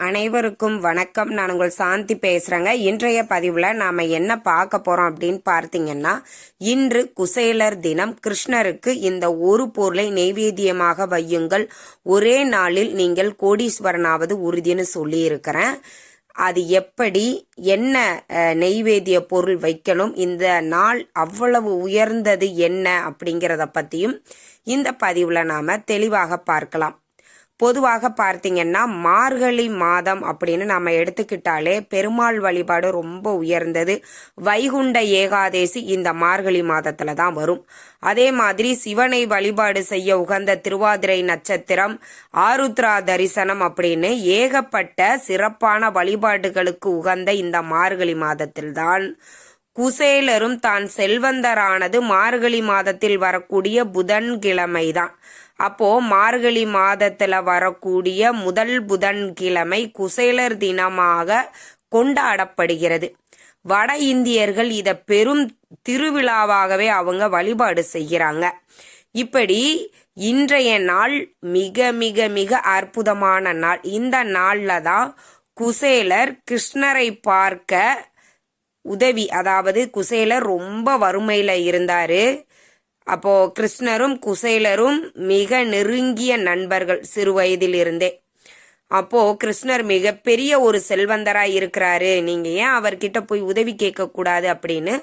அனைவருக்கும் வணக்கம். நான் உங்கள் சாந்தி பேசுகிறேங்க இன்றைய பதிவில் நாம் என்ன பார்க்க போகிறோம் அப்படின்னு பார்த்தீங்கன்னா இன்று குசேலர் தினம். கிருஷ்ணருக்கு இந்த ஒரு பொருளை நெய்வேத்தியமாக வையுங்கள். ஒரே நாளில் நீங்கள் கோடீஸ்வரனாவது உறுதின்னு சொல்லியிருக்கிறேன். அது எப்படி என்ன அஹ், நெய்வேத்திய பொருள் வைக்கணும் இந்த நாள் அவ்வளவு உயர்ந்தது என்ன அப்படிங்கிறத பற்றியும் இந்த பதிவில் நாம் தெளிவாக பார்க்கலாம். பொதுவாக பார்த்தீங்கன்னா மார்கழி மாதம் அப்படின்னு நம்ம எடுத்துக்கிட்டாலே பெருமாள் வழிபாடு ரொம்ப உயர்ந்தது. வைகுண்ட ஏகாதேசி இந்த மார்கழி மாதத்துல தான் வரும். அதே மாதிரி சிவனை வழிபாடு செய்ய உகந்த திருவாதிரை நட்சத்திரம் ஆருத்ரா தரிசனம் அப்படின்னு ஏகப்பட்ட சிறப்பான வழிபாடுகளுக்கு உகந்த இந்த மார்கழி மாதத்தில்தான் குசேலரும் தான் செல்வந்தரானது. மார்கழி மாதத்தில் வரக்கூடிய புதன்கிழமைதான். அப்போ மார்கழி மாதத்துல வரக்கூடிய முதல் புதன்கிழமை குசேலர் தினமாக கொண்டாடப்படுகிறது. வட இந்தியர்கள் இத பெரும் திருவிழாவாகவே அவங்க வழிபாடு செய்கிறாங்க. இப்படி இன்றைய நாள் மிக மிக மிக அற்புதமான நாள். இந்த நாள்ல தான் குசேலர் கிருஷ்ணரை பார்க்க உதவி அதாவது குசேலர் ரொம்ப வறுமையில இருந்தாரு. அப்போ கிருஷ்ணரும் குசேலரும் மிக நெருங்கிய நண்பர்கள் சிறு வயதில் இருந்தே அப்போ கிருஷ்ணர் மிகப்பெரிய ஒரு செல்வந்தரா இருக்கிறாரு. நீங்க ஏன் அவர்கிட்ட போய் உதவி கேட்க கூடாது அப்படின்னு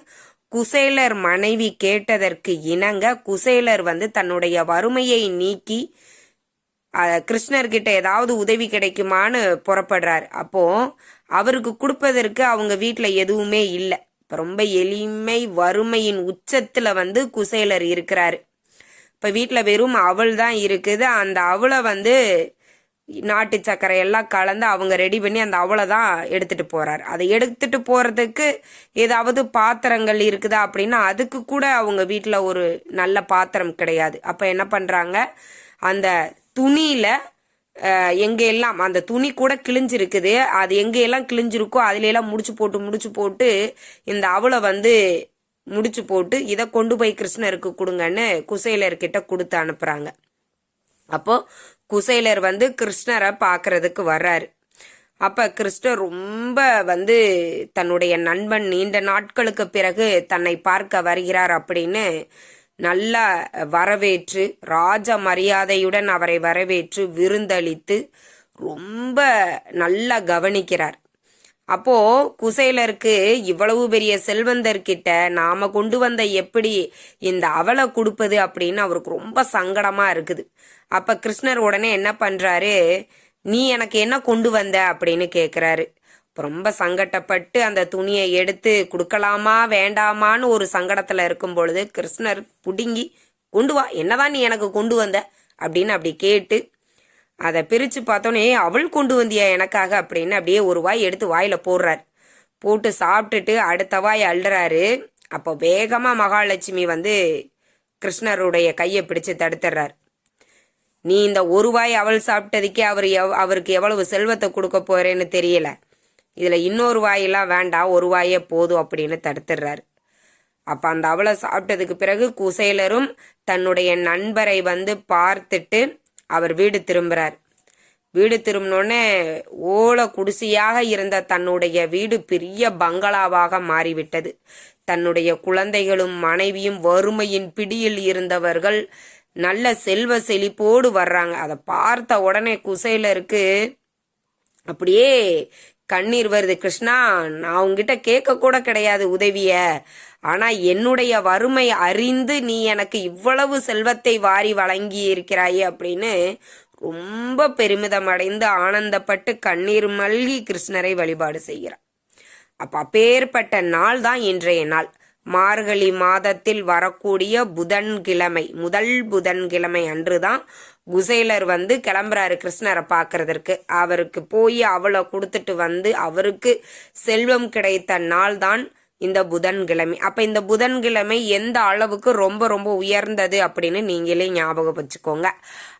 குசேலர் மனைவி கேட்டதற்கு இணங்க குசேலர் வந்து தன்னுடைய வறுமையை நீக்கி கிருஷ்ணர்கிட்ட ஏதாவது உதவி கிடைக்குமான்னு புறப்படுறார். அப்போ அவருக்கு கொடுப்பதற்கு அவங்க வீட்டில் எதுவுமே இல்லை. இப்ப ரொம்ப எளிமை வறுமையின் உச்சத்துல வந்து குசேலர் இருக்கிறாரு. இப்ப வீட்டில் வெறும் அவள் தான் இருக்குது. அந்த அவளை வந்து நாட்டு சக்கரை எல்லாம் கலந்து அவங்க ரெடி பண்ணி அந்த அவளை தான் எடுத்துட்டு போறாரு. அதை எடுத்துட்டு போறதுக்கு ஏதாவது பாத்திரங்கள் இருக்குதா அப்படின்னா அதுக்கு கூட அவங்க வீட்டில் ஒரு நல்ல பாத்திரம் கிடையாது. அப்ப என்ன பண்றாங்க? அந்த துணியில எங்கெல்லாம் எல்லாம் அந்த துணி கூட கிழிஞ்சிருக்குது. அது எங்கெல்லாம் கிழிஞ்சிருக்கோ அதுல எல்லாம் முடிச்சு போட்டு முடிச்சு போட்டு இந்த அவளை வந்து முடிச்சு போட்டு இதை கொண்டு போய் கிருஷ்ணருக்கு கொடுங்கன்னு குசேலர்கிட்ட கொடுத்து அனுப்புறாங்க. அப்போ குசேலர் வந்து கிருஷ்ணரை பார்க்கறதுக்கு வர்றாரு. அப்ப கிருஷ்ணர் ரொம்ப வந்து தன்னுடைய நண்பன் நீண்ட நாட்களுக்கு பிறகு தன்னை பார்க்க வருகிறார் அப்படின்னு நல்லா வரவேற்று ராஜ மரியாதையுடன் அவரை வரவேற்று விருந்தளித்து ரொம்ப நல்லா கவனிக்கிறார். அப்போ குசேலருக்கு இவ்வளவு பெரிய செல்வந்தர்கிட்ட நாம கொண்டு வந்த எப்படி இந்த அவலை கொடுப்பது அப்படின்னு அவருக்கு ரொம்ப சங்கடமா இருக்குது. அப்ப கிருஷ்ணர் உடனே என்ன பண்றாரு? நீ எனக்கு என்ன கொண்டு வந்த அப்படின்னு கேக்குறாரு. ரொம்ப சங்கட்டப்பட்டு அந்த துணியை எடுத்து கொடுக்கலாமா வேண்டாமான்னு ஒரு சங்கடத்தில் இருக்கும் பொழுது கிருஷ்ணர் புடுங்கி கொண்டு வா என்னதான் நீ எனக்கு கொண்டு வந்த? அப்படின்னு அப்படி கேட்டு அதை பிரித்து பார்த்தோன்னே அவள் கொண்டு வந்தியா எனக்காக? அப்படின்னு அப்படியே ஒரு வாய் எடுத்து வாயில் போடுறார். போட்டு சாப்பிட்டுட்டு அடுத்த வாய் அள்ளுறாரு அப்போ வேகமாக மகாலட்சுமி வந்து கிருஷ்ணருடைய கையை பிடிச்சு தடுத்துடுறார் நீ இந்த ஒரு வாய் அவள் சாப்பிட்டதுக்கே அவர் எவ் அவருக்கு எவ்வளவு செல்வத்தை கொடுக்க போறேன்னு தெரியல. இதில் இன்னொரு வாயெல்லாம் வேண்டாம் ஒரு வாயே போதும் அப்படின்னு தடுத்துடுறாரு. அப்போ அந்த அவளை சாப்பிட்டதுக்கு பிறகு குசேலரும் தன்னுடைய நண்பரை வந்து பார்த்துட்டு அவர் வீடு திரும்புகிறார் வீடு திரும்பினோடனே ஓல குடிசையாக இருந்த தன்னுடைய வீடு பெரிய பங்களாவாக மாறிவிட்டது. தன்னுடைய குழந்தைகளும் மனைவியும் வறுமையின் பிடியில் இருந்தவர்கள் நல்ல செல்வ செழிப்போடு வர்றாங்க. அதை பார்த்த உடனே குசேலருக்கு அப்படியே கண்ணீர் வருது. கிருஷ்ணா நான் உங்ககிட்ட கேட்க கூட கிடையாது உதவிய. ஆனா என்னுடைய வறுமை அறிந்து நீ எனக்கு இவ்வளவு செல்வத்தை வாரி வழங்கி இருக்கிறாயே அப்படின்னு ரொம்ப பெருமிதம் அடைந்து ஆனந்தப்பட்டு கண்ணீர் மல்கி கிருஷ்ணரை வழிபாடு செய்கிறார். அப்ப அப்பேற்பட்ட நாள் தான் இன்றைய நாள். மார்கழி மாதத்தில் வரக்கூடிய புதன்கிழமை முதல் புதன்கிழமை அன்றுதான் குசேலர் வந்து கிளம்புறாரு கிருஷ்ணரை பார்க்கறதற்கு. அவருக்கு போய் அவளை கொடுத்துட்டு வந்து அவருக்கு செல்வம் கிடைத்த நாள்தான் இந்த புதன்கிழமை. அப்ப இந்த புதன்கிழமை எந்த அளவுக்கு ரொம்ப ரொம்ப உயர்ந்தது அப்படின்னு நீங்களே ஞாபகம் வச்சுக்கோங்க.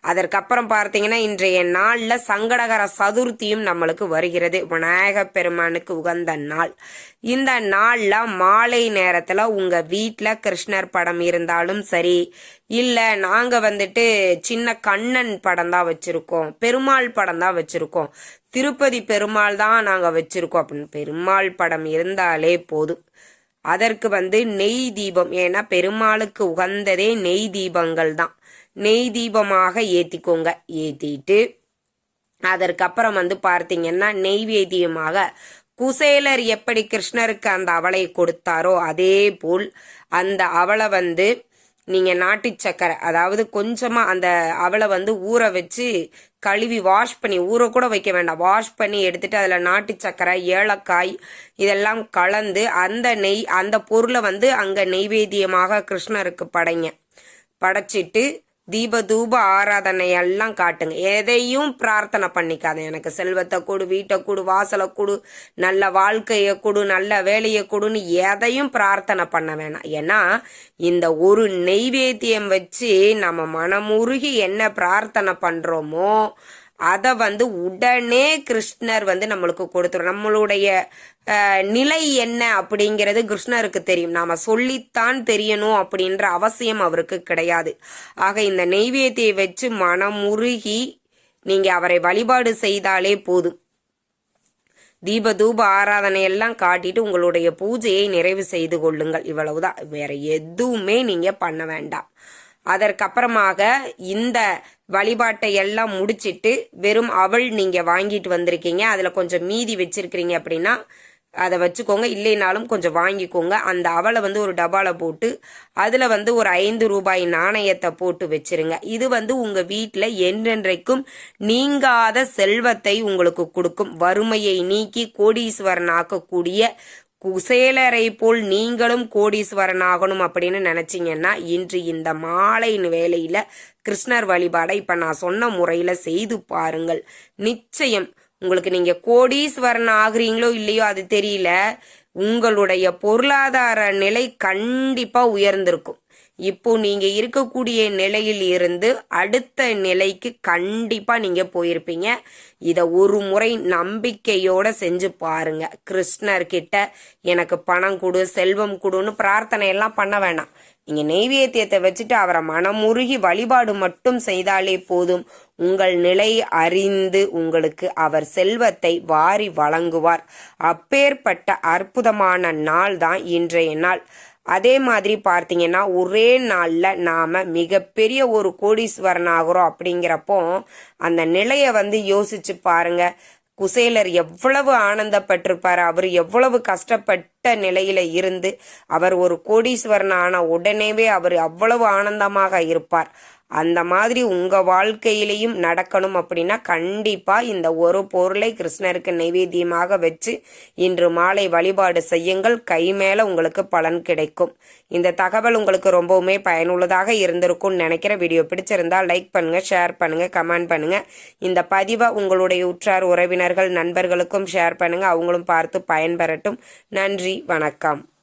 அதற்கப்புறம் பார்த்தீங்கன்னா இன்றைய நாள்ல சங்கடகர சதுர்த்தியும் நம்மளுக்கு வருகிறது. விநாயக பெருமானுக்கு உகந்த நாள். இந்த நாள்ல மாலை நேரத்துல உங்க வீட்டில் கிருஷ்ணர் படம் இருந்தாலும் சரி இல்ல நாங்க வந்துட்டு சின்ன கண்ணன் படம் தான் வச்சிருக்கோம். பெருமாள் படம் தான் வச்சிருக்கோம். திருப்பதி பெருமாள் தான் நாங்க வச்சிருக்கோம். அப்படின்னு பெருமாள் படம் இருந்தாலே போதும். அதற்கு வந்து நெய் தீபம் ஏன்னா பெருமாளுக்கு உகந்ததே நெய் தீபங்கள் தான். நெய் தீபமாக ஏத்திக்கோங்க. ஏத்திட்டு அதற்கப்புறம் வந்து பார்த்தீங்கன்னா நெய்வேத்தியமாக குசேலர் எப்படி கிருஷ்ணருக்கு அந்த அவளை கொடுத்தாரோ அதே போல் அந்த அவளை வந்து நீங்கள் நாட்டு சக்கரை அதாவது கொஞ்சமாக அந்த அவளை வந்து ஊற வச்சு கழுவி வாஷ் பண்ணி ஊற கூட வைக்க வேண்டாம். வாஷ் பண்ணி எடுத்துட்டு அதில் நாட்டு சக்கரை ஏலக்காய் இதெல்லாம் கலந்து அந்த நெய் அந்த பொருளை வந்து அங்கே நெய்வேத்தியமாக கிருஷ்ணருக்கு படைங்க. படைச்சிட்டு தீப தூப ஆராதனை எல்லாம் காட்டுங்க. எதையும் பிரார்த்தனை பண்ணிக்காத. எனக்கு செல்வத்தை கொடு வீட்டை கொடு வாசலை கொடு நல்ல வாழ்க்கையை கொடு நல்ல வேலையை கொடுன்னு எதையும் பிரார்த்தனை பண்ண வேணாம். ஏன்னா இந்த ஒரு நெய்வேத்தியம் வச்சு நம்ம மனமுருகி என்ன பிரார்த்தனை பண்றோமோ அதை வந்து உடனே கிருஷ்ணர் வந்து நம்மளுக்கு கொடுத்துரும். நம்மளுடைய நிலை என்ன அப்படிங்கிறது கிருஷ்ணருக்கு தெரியும். நாம சொல்லித்தான் தெரியணும் அப்படின்ற அவசியம் அவருக்கு கிடையாது. ஆக இந்த நெய்வேத்தியை வச்சு மனமுருகி நீங்க அவரை வழிபாடு செய்தாலே போதும். தீப தூப ஆராதனை எல்லாம் காட்டிட்டு உங்களுடைய பூஜையை நிறைவு செய்து கொள்ளுங்கள். இவ்வளவுதான். வேற எதுவுமே நீங்க பண்ண வேண்டாம். அதற்கப்புறமாக இந்த வழிபாட்டை எல்லாம் முடிச்சிட்டு வெறும் அவள் நீங்கள் வாங்கிட்டு வந்திருக்கீங்க. அதில் கொஞ்சம் மீதி வச்சிருக்கிறீங்க அப்படின்னா அதை வச்சுக்கோங்க. இல்லைனாலும் கொஞ்சம் வாங்கிக்கோங்க. அந்த அவளை வந்து ஒரு டபாவில் போட்டு அதில் வந்து ஒரு ஐந்து ரூபாய் நாணயத்தை போட்டு வச்சிருங்க. இது வந்து உங்கள் வீட்டில் என்றென்றைக்கும் நீங்காத செல்வத்தை உங்களுக்கு கொடுக்கும். வறுமையை நீக்கி கோடீஸ்வரன் ஆக்கக்கூடிய குசேலரை போல் நீங்களும் கோடீஸ்வரன் ஆகணும் அப்படின்னு நினச்சிங்கன்னா இன்று இந்த மாலை வேலையில் கிருஷ்ணர் வழிபாடை இப்போ நான் சொன்ன முறையில் செய்து பாருங்கள். நிச்சயம் உங்களுக்கு நீங்கள் கோடீஸ்வரன் ஆகுறீங்களோ இல்லையோ அது தெரியல. உங்களுடைய பொருளாதார நிலை கண்டிப்பாக உயர்ந்திருக்கும். இப்போ நீங்க இருக்கக்கூடிய நிலையில் இருந்து அடுத்த நிலைக்கு கண்டிப்பா நீங்க போயிருப்பீங்க. இத ஒரு முறை நம்பிக்கையோட செஞ்சு பாருங்க. கிருஷ்ணர் கிட்ட எனக்கு பணம் கொடு செல்வம் கொடுன்னு பிரார்த்தனை எல்லாம் பண்ண வேணாம். நீங்க நெய்வேத்தியத்தை வச்சுட்டு அவரை மனமுருகி வழிபாடு மட்டும் செய்தாலே போதும். உங்கள் நிலை அறிந்து உங்களுக்கு அவர் செல்வத்தை வாரி வழங்குவார். அப்பேற்பட்ட அற்புதமான நாள் தான் இன்றைய நாள். அதே மாதிரி பார்த்தீங்கன்னா ஒரே நாளில் நாம் மிகப்பெரிய ஒரு கோடீஸ்வரன் ஆகிறோம் அப்படிங்கிறப்போ அந்த நிலையை வந்து யோசிச்சு பாருங்க. குசேலர் எவ்வளவு ஆனந்தப்பட்டிருப்பார். அவர் எவ்வளவு கஷ்டப்பட்ட நிலையில இருந்து அவர் ஒரு கோடீஸ்வரன் ஆன உடனேவே அவர் அவ்வளவு ஆனந்தமாக இருப்பார். அந்த மாதிரி உங்கள் வாழ்க்கையிலையும் நடக்கணும் அப்படின்னா கண்டிப்பாக இந்த ஒரு பொருளை கிருஷ்ணருக்கு நைவேத்தியமாக வச்சு இன்று மாலை வழிபாடு செய்யுங்கள். கை மேலே உங்களுக்கு பலன் கிடைக்கும். இந்த தகவல் உங்களுக்கு ரொம்பவுமே பயனுள்ளதாக இருந்திருக்கும்னு நினைக்கிற வீடியோ பிடிச்சிருந்தா லைக் பண்ணுங்கள் ஷேர் பண்ணுங்கள் கமெண்ட் பண்ணுங்கள் இந்த பதிவை உங்களுடைய உற்றார் உறவினர்கள் நண்பர்களுக்கும் ஷேர் பண்ணுங்கள் அவங்களும் பார்த்து பயன்பெறட்டும். நன்றி வணக்கம்.